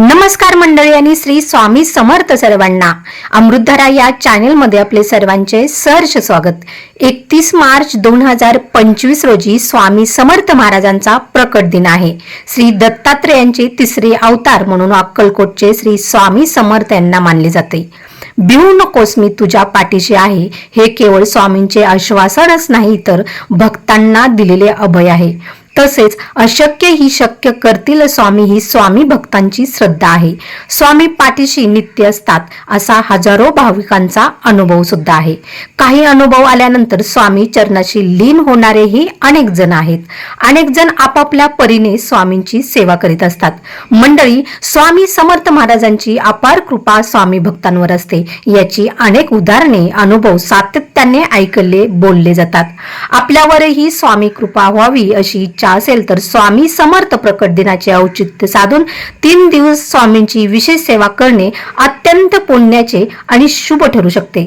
नमस्कार मंडळी आणि श्री स्वामी समर्थ सर्वांना. अमृतधारा या चॅनेलमध्ये आपले सर्वांचे सहर्ष स्वागत. एकतीस मार्च दोन हजार पंचवीस रोजी स्वामी समर्थ महाराजांचा प्रकट दिन आहे. श्री दत्तात्रेयांचे तिसरे अवतार म्हणून अक्कलकोटचे श्री स्वामी समर्थ यांना मानले जाते. भिवू नकोस मी तुझ्या पाठीशी आहे. हे केवळ स्वामींचे आश्वासनच नाही तर भक्तांना दिलेले अभय आहे. तसेच अशक्य ही शक्य करतील स्वामी ही स्वामी भक्तांची श्रद्धा आहे. स्वामी पाठीशी नित्य असतात असा हजारो भाविकांचा अनुभव सुद्धा आहे. काही अनुभव आल्यानंतर स्वामी चरणाशी लीन होणारेही अनेक जण आहेत. अनेक जण आपापल्या परीने स्वामींची सेवा करीत असतात. मंडळी स्वामी समर्थ महाराजांची अपार कृपा स्वामी भक्तांवर असते. याची अनेक उदाहरणे अनुभव सातत्याने ऐकले बोलले जातात. आपल्यावरही स्वामी कृपा व्हावी अशी इच्छा असेल तर स्वामी समर्थ प्रकट दिनाचे औचित्य साधून तीन दिवस स्वामींची विशेष सेवा करणे अत्यंत पुण्याचे आणि शुभ ठरू शकते.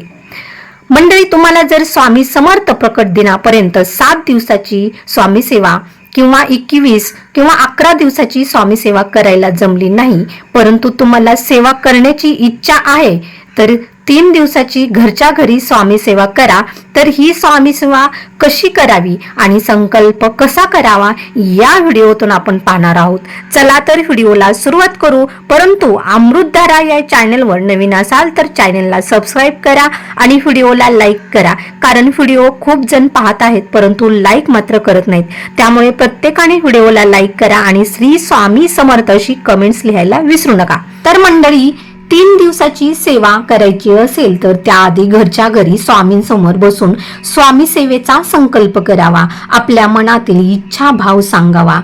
मंडळी तुम्हाला जर स्वामी समर्थ प्रकट दिनापर्यंत सात दिवसाची स्वामी सेवा किंवा एकवीस किंवा अकरा दिवसाची स्वामी सेवा करायला जमली नाही परंतु तुम्हाला सेवा करण्याची इच्छा आहे तर तीन दिवसाची घरच्या घरी स्वामी सेवा करा तर ही स्वामी सेवा कशी करावी आणि संकल्प कसा करावा या व्हिडिओतून आपण पाहणार आहोत. चला तर व्हिडिओला सुरुवात करू. परंतु अमृतधारा या चॅनलवर नवीन असाल तर चॅनलला सबस्क्राईब करा आणि व्हिडिओला लाईक करा. कारण व्हिडिओ खूप जण पाहत आहेत परंतु लाईक मात्र करत नाहीत. त्यामुळे प्रत्येकाने व्हिडिओला लाईक करा आणि श्री स्वामी समर्थ अशी कमेंट्स लिहायला विसरू नका. तर मंडळी तीन दिवसाची सेवा करायची असेल तर त्याआधी घरच्या घरी स्वामींसमोर बसून स्वामी सेवेचा संकल्प करावा आपल्या मनातील इच्छा भाव सांगावा.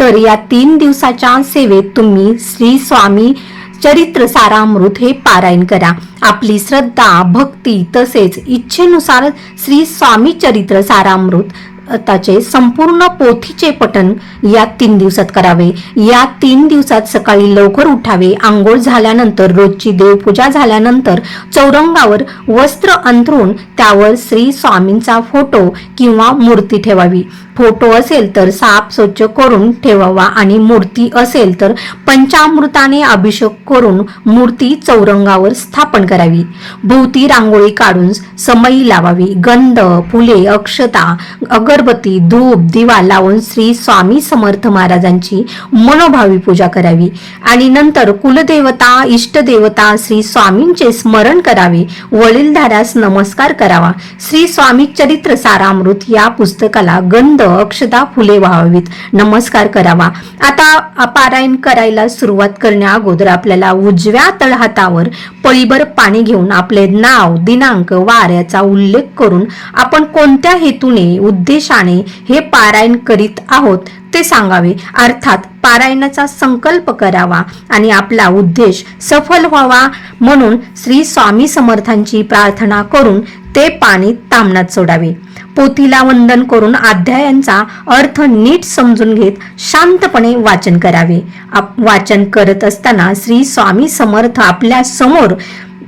तर या तीन दिवसाच्या सेवेत तुम्ही श्री स्वामी चरित्र सारामृत हे पारायण करा. आपली श्रद्धा भक्ती तसेच इच्छेनुसार श्री स्वामी चरित्र सारामृत ताचे संपूर्ण पोथीचे पठण या तीन दिवसात करावे. या तीन दिवसात सकाळी लवकर उठावे. आंघोळ झाल्यानंतर रोजची देवपूजा झाल्यानंतर चौरंगावर वस्त्र अंथरून त्यावर श्री स्वामींचा फोटो किंवा मूर्ती ठेवावी. फोटो असेल तर साप स्वच्छ करून ठेवावा आणि मूर्ती असेल तर पंचामृताने अभिषेक करून मूर्ती चौरंगावर स्थापन करावी. भोवती रांगोळी काढून समयी लावावी. गंध फुले अक्षता अगरबत्ती धूप दिवा लावून श्री स्वामी समर्थ महाराजांची मनोभावी पूजा करावी. आणि नंतर कुलदेवता इष्टदेवता श्री स्वामींचे स्मरण करावे. वडीलधाऱ्यास नमस्कार करावा. श्री स्वामी चरित्र सारामृत या पुस्तकाला गंध अक्षता फुले व्हावीत. नमस्कार करावा. आता पारायण करायला सुरुवात करण्या अगोदर आपल्याला उजव्या तळहातावर पळीभर पाणी घेऊन आपले नाव दिनांक वार याचा उल्लेख करून आपण कोणत्या हेतूने उद्देश उद्देशाने हे पारायण करीत आहोत ते सांगावे. अर्थात पारायणाचा संकल्प करावा आणि आपला उद्देश सफल व्हावा म्हणून श्री स्वामी समर्थांची प्रार्थना करून ते पाणी तामणात सोडावे. पोथीला वंदन करून अध्यायांचा अर्थ नीट समजून घेत शांतपणे वाचन करावे. वाचन करत असताना श्री स्वामी समर्थ आपल्यासमोर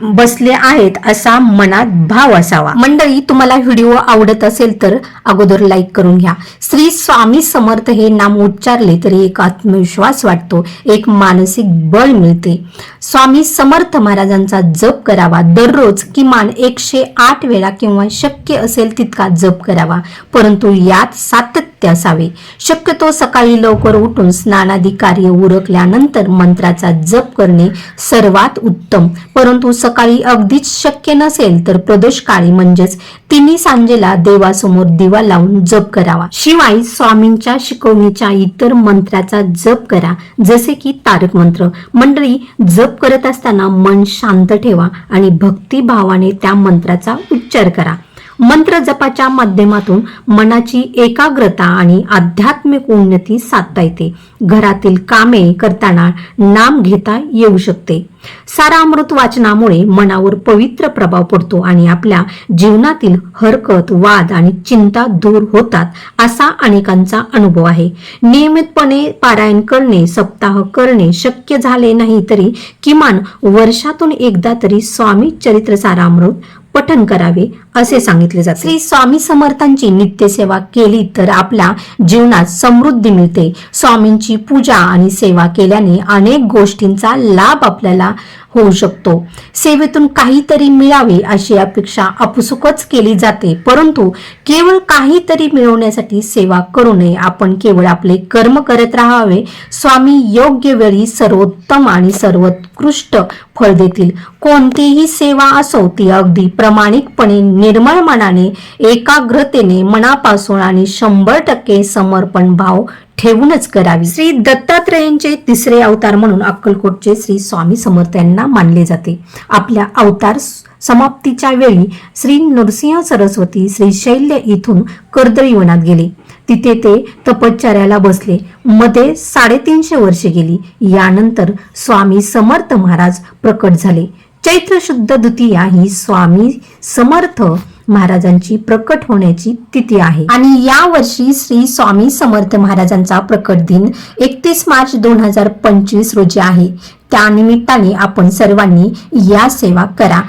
बसले आहेत असा मनात भाव असावा. मंडळी तुम्हाला व्हिडिओ आवडत असेल तर अगोदर लाईक करून घ्या. श्री स्वामी समर्थ हे नाम उच्चारले तरी एक आत्मविश्वास वाटतो एक मानसिक बळ मिळते. स्वामी समर्थ महाराजांचा जप करावा. दररोज किमान एकशे आठ वेळा किंवा शक्य असेल तितका जप करावा. परंतु यात सातत्य असावे शक्यतो सकाळी लवकर उठून स्नानादी कार्य उरकल्यानंतर मंत्राचा जप करणे सर्वात उत्तम. परंतु सकाळी अगदीच शक्य नसेल तर प्रदोष काळी म्हणजेच तिन्ही सांजेला देवासमोर दिवा लावून जप करावा. शिवाय स्वामींच्या शिकवणीच्या इतर मंत्राचा जप करा. जसे की तारक मंत्र. मंडळी जप करत असताना मन शांत ठेवा आणि भक्तिभावाने त्या मंत्राचा उच्चार करा. मंत्र जपाच्या माध्यमातून मनाची एकाग्रता आणि आध्यात्मिक उन्नती साधता येते. घरातील कामे करताना नाम घेता येऊ शकते. सारामृत वाचनामुळे मनावर पवित्र प्रभाव पडतो आणि आपल्या जीवनातील हरकत वाद आणि चिंता दूर होतात असा अनेकांचा अनुभव आहे. नियमितपणे पारायण करणे सप्ताह करणे शक्य झाले नाही तरी किमान वर्षातून एकदा तरी स्वामी चरित्र सारामृत पठण करावे असे सांगितले जाते. श्री स्वामी समर्थांची नित्यसेवा केली तर आपल्या जीवनात समृद्धी मिळते. स्वामींची पूजा आणि सेवा केल्याने अनेक गोष्टींचा लाभ आपल्याला होऊ शकतो. सेवेतून काहीतरी मिळावे अशी अपेक्षा आपसुकच केली जाते. परंतु केवळ काहीतरी मिळवण्यासाठी सेवा करू नये. आपण केवळ आपले कर्म करत राहावे. स्वामी योग्य वेळी सर्वोत्तम आणि सर्वोत्कृष्ट फळ देतील. कोणतीही सेवा असो ती अगदी प्रामाणिकपणे निर्मळ मनाने एकाग्रतेने मनापासून आणि शंभर टक्के समर्पण भाव ठेवूनच करावी. श्री दत्तात्रेयांचे तिसरे अवतार म्हणून अक्कलकोटचे श्री स्वामी समर्थ यांना मानले जाते. आपल्या अवतार समाप्तीच्या वेळी श्री नरसिंह सरस्वती श्री शैल्य इथून कर्दळी वनात गेले. तिथे ते तपश्चर्याला बसले. मध्ये साडेतीनशे वर्षे गेली. यानंतर स्वामी समर्थ महाराज प्रकट झाले. चैत्र शुद्ध द्वितीया ही स्वामी समर्थ महाराजांची प्रकट होण्याची तिथी आहे. आणि या वर्षी श्री स्वामी समर्थ महाराजांचा प्रकट दिन एकतीस मार्च दोन हजार पंचवीस रोजी आहे. त्यानिमित्ताने आपण सर्वांनी या सेवा करा.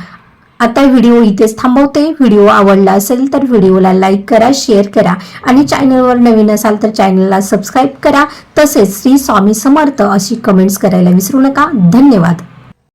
आता व्हिडिओ इथेच थांबवते. व्हिडिओ आवडला असेल तर व्हिडिओला लाईक करा शेअर करा आणि चॅनलवर नवीन असाल तर चॅनलला सबस्क्राईब करा. तसेच श्री स्वामी समर्थ अशी कमेंट्स करायला विसरू नका. धन्यवाद.